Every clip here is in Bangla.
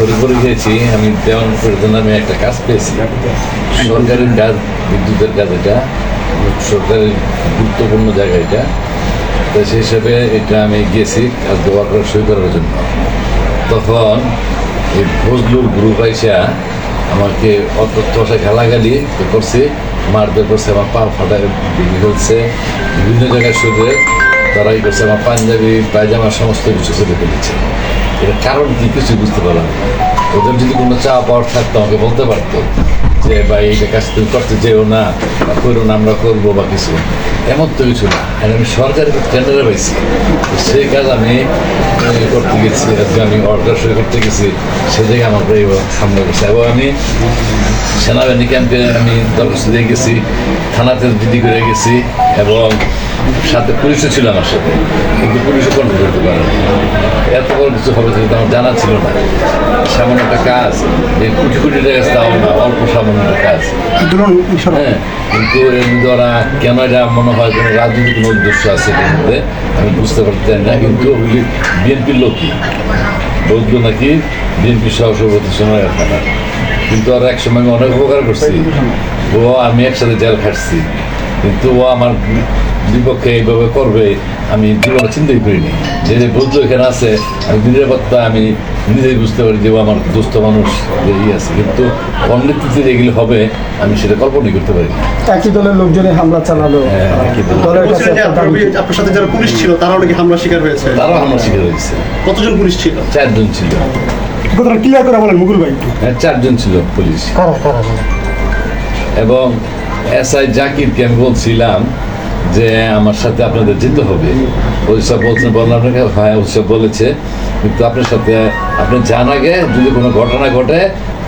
হরিপুরে গিয়েছি আমি দেওয়ান ফরিদান নামে একটা কাজ পেয়েছি। সরকারি কাজ, বিদ্যুতের কাজ এটা, সরকারি গুরুত্বপূর্ণ জায়গা এটা। তো সেই হিসাবে এটা আমি গেছি, কাজ দেওয়ার করে সই করার জন্য। তখন এই ফজলুর গ্রুপ আইসা আমাকে অত ঠসা গালাগালি করছে, মারধর করছে, আমার পা ফাটায় ভেঙে ফেলছে। বিভিন্ন জায়গায় শরীরে তারাই করছে, আমার পাঞ্জাবি, পায়জামা, সমস্ত কিছু করে ফেলেছে। এর কারণ কি কিছু বুঝতে পারলাম ওদের যদি কোনো চা পাওয়ার থাকতো, আমাকে বলতে পারতো যে, ভাই, এইটা কাজ তুমি করতে যেও না, বা করো না, আমরা করব বা কিছু। এমন তো কিছু না। আর আমি সরকারি টেন্ডারে পাইছি। সেই কাজ আমি করতে গেছি, আজকে আমি অর্ডার সই করতে গেছি। সে জায়গায় এই সামনে করছে এবং আমি সেনাবাহিনী ক্যাম্পে আমি দরখাস্ত দিয়ে গেছি, থানাতে দিদি করে গেছি, এবং সাথে পুলিশও ছিল আমার সাথে। কিন্তু পুলিশও কন্ট্রোল করতে পারে। এত বড় কিছু হবে সেটা আমার জানা ছিল না। সামান্য একটা কাজ। যে কোটি কোটি টাকা তাও না অল্প সামান্য একটা কাজ। হ্যাঁ কিন্তু ওরা কেন এটা মনে হয় কোনো রাজনৈতিক কোনো উদ্দেশ্য আছে এর মধ্যে? আমি বুঝতে পারতেন না কিন্তু বিএনপির লোকই। বলতো নাকি বিএনপি সহসভাপতি সময় থানা কিন্তু ওরা একসময় আমি অনেক উপকার করছি। ও আমি একসাথে জেল খাটছি। কিন্তু ও আমার বিপক্ষে এইভাবে করবে আমি জীবনে চিন্তাই করিনি। যে যে বুঝলো এখানে আছে আমি নিরাপত্তা আমি নিজেই বুঝতে পারি যে আমার দুস্থ মানুষ যে ই আছে। কিন্তু অনেকটিতে যেগুলো হবে আমি সেটা কল্পনাই করতে পারি একই দলের লোকজনে হামলা চালালো। হ্যাঁ, আপনার সাথে যারা পুলিশ ছিল তারাও নাকি হামলা শিকার হয়েছে? তারাও আমার শিকার হয়েছে। কতজন পুলিশ ছিল? চারজন ছিল। কথাটা ক্লিয়ার করে বলেন মুকুল ভাই। হ্যাঁ চারজন ছিল পুলিশ। এবং এস আই জাকিরকে আমি বলছিলাম যে আমার সাথে আপনাদের যেতে হবে। ওইসব বলছেন বললাম আপনাকে হ্যাঁ ওইসব বলেছে। কিন্তু আপনার সাথে আপনি যান আগে যদি কোনো ঘটনা ঘটে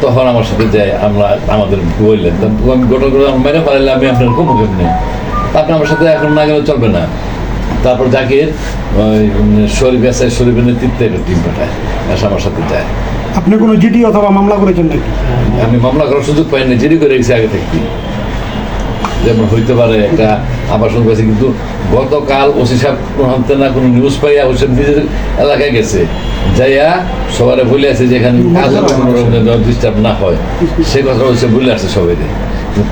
তখন আমার সাথে যাই। আমরা আমাদের বললেন। আমি ঘটনাগুলো মেরে পারলে আমি আপনার খুব কেমনি আপনি আমার সাথে এখন না গেলে চলবে না। তারপর জাকির ওই শরীফ এস শরীফের নেতৃত্বে একটা টিম পাঠায়। এসে আমার সাথে যায়। আপনি কোনো জিডি অথবা মামলা করেছেন নাকি? আমি মামলা করার সুযোগ পাইনি জিডি করে গেছি আগে থেকে। যেমন হইতে পারে একটা আবাসন পেয়েছে কিন্তু গতকাল ওসি সাহেব না কোনো নিউজ পাইয়া ওসি নিজের এলাকায় গেছে। যাইয়া সবার বলে আছে যে এখানে কাজ ডিস্টার্ব না হয়। সে কথা ওসি বলে আসছে সবাই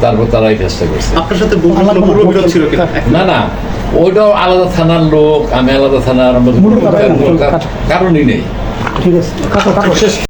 তারপর তারা এই কাজটা করছে। আপনার সাথে ছিল না না। ওইটাও আলাদা থানার লোক আমি আলাদা থানার কারণই নেই। ঠিক আছে।